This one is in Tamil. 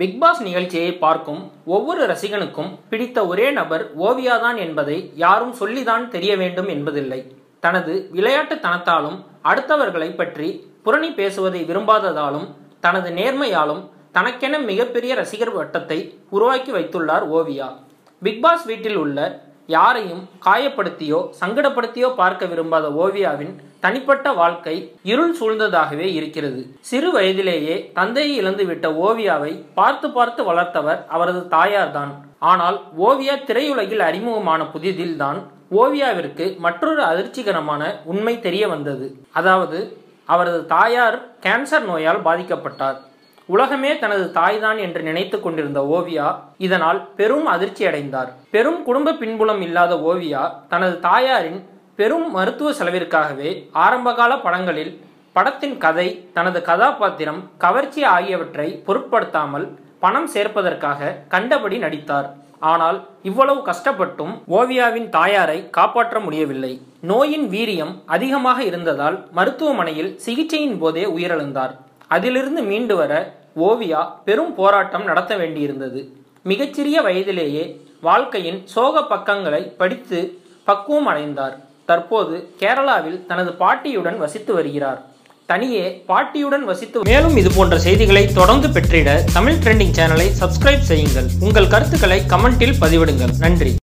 பிக் பாஸ் நிகழ்ச்சியை பார்க்கும் ஒவ்வொரு ரசிகனுக்கும் பிடித்த ஒரே நபர் ஓவியாதான் என்பதை யாரும் சொல்லிதான் தெரிய வேண்டும் என்பதில்லை. தனது விளையாட்டுத்தனத்தாலும் அடுத்தவர்களை பற்றி புரணி பேசுவதை விரும்பாததாலும் தனது நேர்மையாலும் தனக்கென மிகப்பெரிய ரசிகர் வட்டத்தை உருவாக்கி வைத்துள்ளார் ஓவியா. பிக்பாஸ் வீட்டில் உள்ள யாரையும் காயப்படுத்தியோ சங்கடப்படுத்தியோ பார்க்க விரும்பாத ஓவியாவின் தனிப்பட்ட வாழ்க்கை இருள் சூழ்ந்ததாகவே இருக்கிறது. சிறு வயதிலேயே தந்தையை இழந்துவிட்ட ஓவியாவை பார்த்து பார்த்து வளர்த்தவர் அவரது தாயார்தான். ஆனால் ஓவியா திரையுலகில் அறிமுகமான புதிதில்தான் ஓவியாவிற்கு மற்றொரு அதிர்ச்சிகரமான உண்மை தெரிய வந்தது. அதாவது அவரது தாயார் கேன்சர் நோயால் பாதிக்கப்பட்டார். உலகமே தனது தாய்தான் என்று நினைத்து கொண்டிருந்த ஓவியா இதனால் பெரும் அதிர்ச்சி அடைந்தார். பெரும் குடும்ப பின்புலம் இல்லாத ஓவியா தனது தாயாரின் பெரும் மருத்துவ செலவிற்காகவே ஆரம்பகால படங்களில் படத்தின் கதை தனது கதாபாத்திரம் கவர்ச்சி ஆகியவற்றை பொருட்படுத்தாமல் பணம் சேர்ப்பதற்காக கண்டபடி நடித்தார். ஆனால் இவ்வளவு கஷ்டப்பட்டும் ஓவியாவின் தாயாரை காப்பாற்ற முடியவில்லை. நோயின் வீரியம் அதிகமாக இருந்ததால் மருத்துவமனையில் சிகிச்சையின் போதே உயிரிழந்தார். அதிலிருந்து மீண்டு வர ஓவியா பெரும் போராட்டம் நடத்த வேண்டியிருந்தது. மிகச்சிறிய வயதிலேயே வாழ்க்கையின் சோக பக்கங்களை படித்து பக்குவம் அடைந்தார். தற்போது கேரளாவில் தனது பாட்டியுடன் வசித்து வருகிறார். தனியே பாட்டியுடன் வசித்து மேலும் இது போன்ற செய்திகளை தொடர்ந்து பெற்றிட தமிழ் ட்ரெண்டிங் சேனலை சப்ஸ்கிரைப் செய்யுங்கள். உங்கள் கருத்துக்களை கமெண்டில் பதிவிடுங்கள். நன்றி.